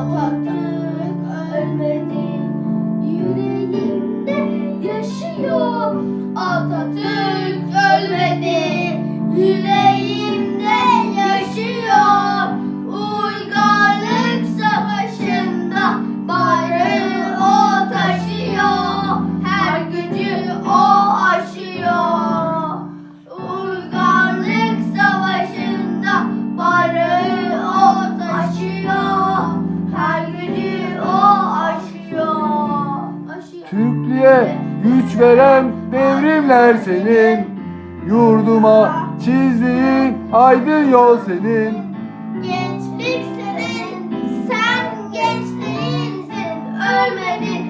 Ata ata. Türklüğe güç veren devrimler senin. Yurduma çizdiğin aydın yol senin. Gençlik senin, sen gençliğinsin Ölmedin